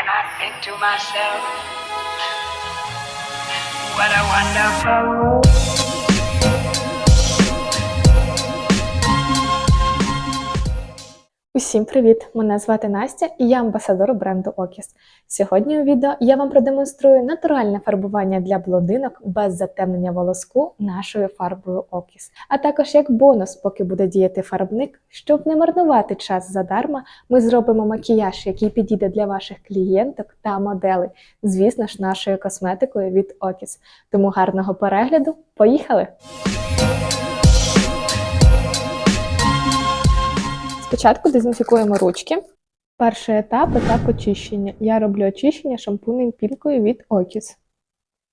and I think to myself, what a wonderful world. Усім привіт! Мене звати Настя і я амбасадор бренду Окіс. Сьогодні у відео я вам продемонструю натуральне фарбування для блондинок без затемнення волоску нашою фарбою Окіс. А також як бонус, поки буде діяти фарбник, щоб не марнувати час задарма, ми зробимо макіяж, який підійде для ваших клієнток та моделей, звісно ж, нашою косметикою від Окіс. Тому гарного перегляду! Поїхали! Спочатку дезінфікуємо ручки. Перший етап етап очищення. Я роблю очищення шампунем пінкою від Окіс.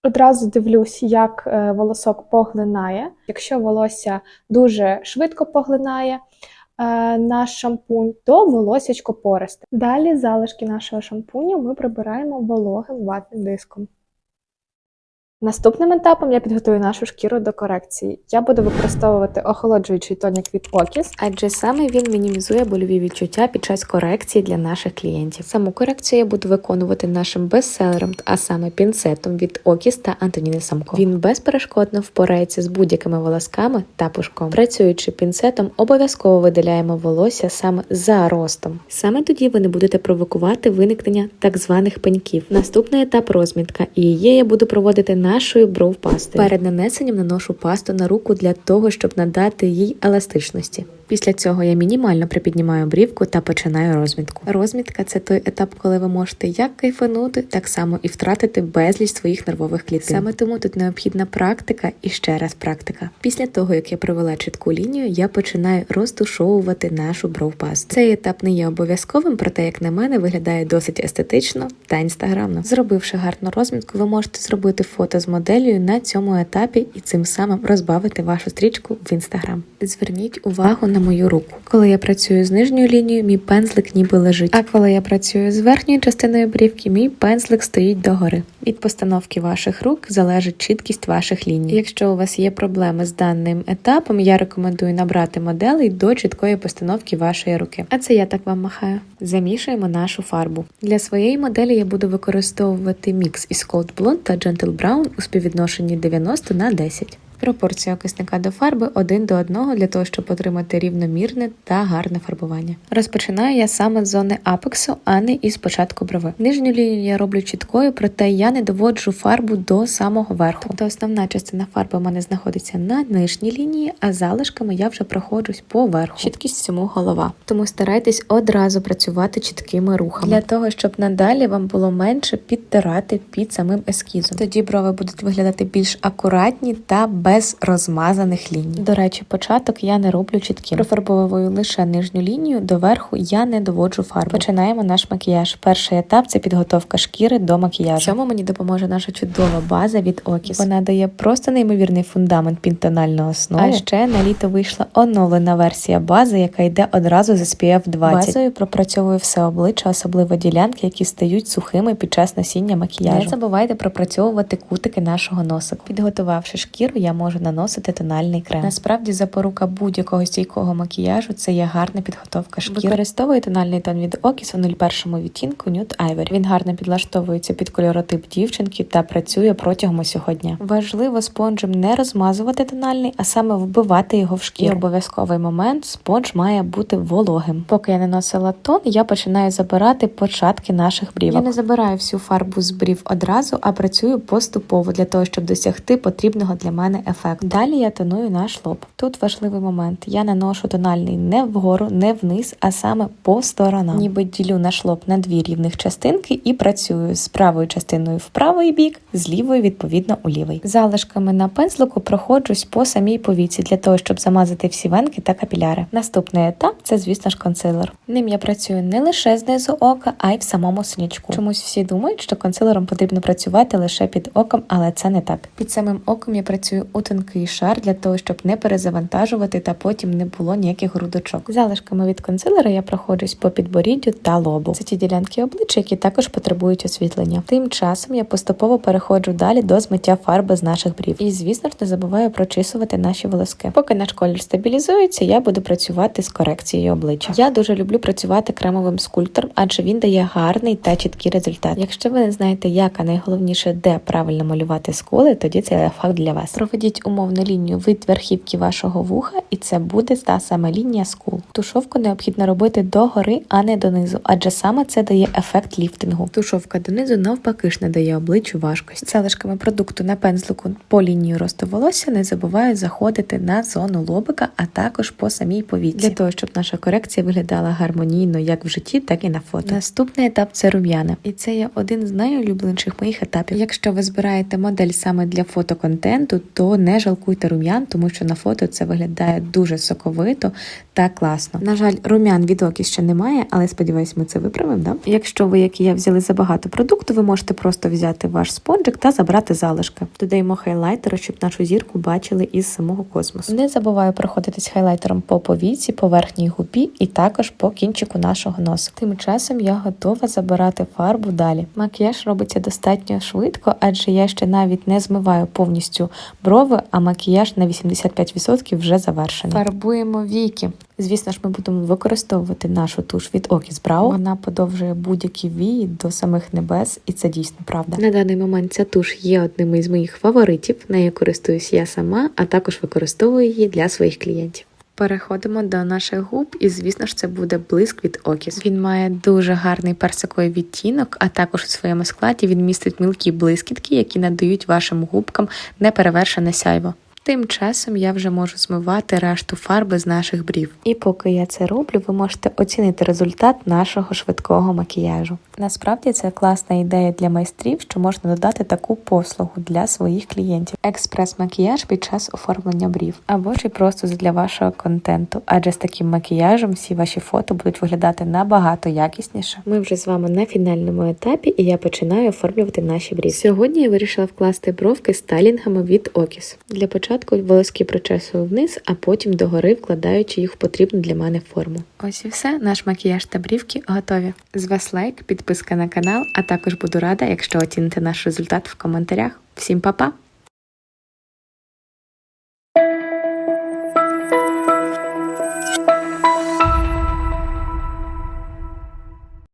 Одразу дивлюсь, як е, волосок поглинає. Якщо волосся дуже швидко поглинає е, наш шампунь, то волосячко пористе. Далі залишки нашого шампуню ми прибираємо вологим ватним диском. Наступним етапом я підготую нашу шкіру до корекції. Я буду використовувати охолоджуючий тонік від Окіс, адже саме він мінімізує больові відчуття під час корекції для наших клієнтів. Саму корекцію я буду виконувати нашим бестселером, а саме пінцетом від Окіс та Антоніни Самко. Він безперешкодно впорається з будь-якими волосками та пушком. Працюючи пінцетом, обов'язково видаляємо волосся саме за ростом. Саме тоді ви не будете провокувати виникнення так званих пеньків. Наступний етап розмітка, і її я буду проводити нашою бров пастою. Перед нанесенням наношу пасту на руку для того, щоб надати їй еластичності. Після цього я мінімально припіднімаю брівку та починаю розмітку. Розмітка це той етап, коли ви можете як кайфанути, так само і втратити безліч своїх нервових клітин. Саме тому тут необхідна практика і ще раз практика. Після того, як я провела чітку лінію, я починаю розтушовувати нашу бровпасту. Цей етап не є обов'язковим, проте, як на мене, виглядає досить естетично та інстаграмно. Зробивши гарну розмітку, ви можете зробити фото з моделлю на цьому етапі і цим самим розбавити вашу стрічку в інстаграм. Зверніть увагу на мою руку. Коли я працюю з нижньою лінією, мій пензлик ніби лежить. А коли я працюю з верхньою частиною брівки, мій пензлик стоїть догори. Від постановки ваших рук залежить чіткість ваших ліній. Якщо у вас є проблеми з даним етапом, я рекомендую набрати моделей до чіткої постановки вашої руки. А це я так вам махаю. Замішуємо нашу фарбу. Для своєї моделі я буду використовувати мікс із Cold Blonde та Gentle Brown у співвідношенні 90 на 10. Пропорція окисника до фарби 1 до 1 для того, щоб отримати рівномірне та гарне фарбування. Розпочинаю я саме з зони апексу, а не із початку брови. Нижню лінію я роблю чіткою, проте я не доводжу фарбу до самого верху. Тобто основна частина фарби у мене знаходиться на нижній лінії, а залишками я вже проходжусь по верху. Чіткість цьому голова. Тому старайтесь одразу працювати чіткими рухами для того, щоб надалі вам було менше підтирати під самим ескізом. Тоді брови будуть виглядати більш акуратні та без розмазаних ліній. До речі, початок я не роблю чітким. Профарбовую лише нижню лінію, доверху я не доводжу фарбу. Починаємо наш макіяж. Перший етап це підготовка шкіри до макіяжу. В цьому мені допоможе наша чудова база від Окіс. Вона дає просто неймовірний фундамент пінтональної основи. А ще на літо вийшла оновлена версія бази, яка йде одразу з SPF 20. Базою пропрацьовую все обличчя, особливо ділянки, які стають сухими під час носіння макіяжу. Не забувайте пропрацьовувати кутики нашого носику. Підготувавши шкіру, я можу наносити тональний крем. Насправді запорука будь-якого стійкого макіяжу це є гарна підготовка шкіри. Використовую тональний тон від Окіс у 01 відтінку Nude Ivory. Він гарно підлаштовується під кольоротип дівчинки та працює протягом усього дня. Важливо спонжем не розмазувати тональний, а саме вбивати його в шкіру. І обов'язковий момент спонж має бути вологим. Поки я наносила тон, я починаю забирати початки наших брівок. Я не забираю всю фарбу з брів одразу, а працюю поступово для того, щоб досягти потрібного для мене ефекту. Далі я тоную наш лоб. Тут важливий момент. Я наношу тональний не вгору, не вниз, а саме по сторонам. Ніби ділю наш лоб на дві рівних частинки і працюю з правою частиною в правий бік, з лівою відповідно у лівий. Залишками на пензлику проходжусь по самій повіці для того, щоб замазати всі венки та капіляри. Наступний етап це, звісно ж, консилер. Ним я працюю не лише знизу ока, а й в самому синячку. Чомусь всі думають, що консилером потрібно працювати лише під оком, але це не так. Під самим оком я працюю у тонкий шар для того, щоб не перезавантажувати та потім не було ніяких грудочок. Залишками від консилера я проходжусь по підборіддю та лобу. Це ті ділянки обличчя, які також потребують освітлення. Тим часом я поступово переходжу далі до змиття фарби з наших брів. І звісно ж не забуваю прочісувати наші волоски. Поки наш колір стабілізується, я буду працювати з корекцією обличчя. Я дуже люблю працювати кремовим скульптором, адже він дає гарний та чіткий результат. Якщо ви не знаєте, як, а найголовніше, де правильно малювати скули, тоді це лайфхак для вас. Проведіть умовну лінію від верхівки вашого вуха, і це буде та сама лінія скул. Тушовку необхідно робити догори, а не донизу, адже саме це дає ефект ліфтингу. Тушовка донизу навпаки ж не дає обличчю важкості. Залишками продукту на пензлику по лінії росту волосся не забуваю заходити на зону лобика, а також по самій повіці, для того, щоб наша корекція виглядала гармонійно як в житті, так і на фото. Наступний етап це рум'яна, і це є один з найулюбленіших моїх етапів. Якщо ви збираєте модель саме для фотоконтенту, то не жалкуйте рум'ян, тому що на фото це виглядає дуже соковито та класно. На жаль, рум'ян від окі ще немає, але сподіваюсь, ми це виправимо. Да? Якщо ви, як і я, взяли забагато продукту, ви можете просто взяти ваш спонжик та забрати залишки. Додаємо хайлайтера, щоб нашу зірку бачили із самого космосу. Не забуваю проходитись хайлайтером по повіці, по верхній губі і також по кінчику нашого носа. Тим часом я готова забирати фарбу далі. Макіяж робиться достатньо швидко, адже я ще навіть не змиваю повністю брови, а макіяж на 85% вже завершений. Фарбуємо віки. Звісно ж, ми будемо використовувати нашу туш від Окіс Брау. Вона подовжує будь-які вії до самих небес, і це дійсно правда. На даний момент ця туш є одним із моїх фаворитів. Нею користуюсь я сама, а також використовую її для своїх клієнтів. Переходимо до наших губ, і звісно ж це буде блиск від Окіс. Він має дуже гарний персиковий відтінок, а також у своєму складі він містить мілкі блискітки, які надають вашим губкам неперевершене сяйво. Тим часом я вже можу змивати решту фарби з наших брів. І поки я це роблю, ви можете оцінити результат нашого швидкого макіяжу. Насправді це класна ідея для майстрів, що можна додати таку послугу для своїх клієнтів. Експрес-макіяж під час оформлення брів, або ж і просто для вашого контенту, адже з таким макіяжем всі ваші фото будуть виглядати набагато якісніше. Ми вже з вами на фінальному етапі, і я починаю оформлювати наші брів. Сьогодні я вирішила вкласти бровки стайлінгами від Окіс. Для початку волоски причесую вниз, а потім догори вкладаючи їх в потрібну для мене форму. Ось і все. Наш макіяж та брівки готові. З вас лайк, підписка на канал, а також буду рада, якщо оціните наш результат в коментарях. Всім па-па!